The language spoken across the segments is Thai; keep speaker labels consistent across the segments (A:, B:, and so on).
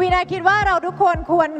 A: วีนาคิดว่าเราทุกคนควร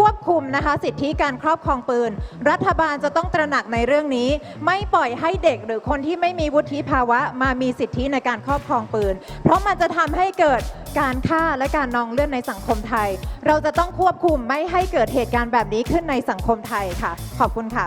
A: ควบคุมนะคะสิทธิการครอบครองปืน รัฐบาลจะต้องตระหนักในเรื่องนี้ ไม่ปล่อยให้เด็กหรือคนที่ไม่มีวุฒิภาวะ มามีสิทธิในการครอบครองปืน เพราะมันจะทำให้เกิดการฆ่าและการนองเลือดในสังคมไทย เราจะต้องควบคุมไม่ให้เกิดเหตุการณ์แบบนี้ขึ้นในสังคมไทยค่ะ ขอบคุณค่ะ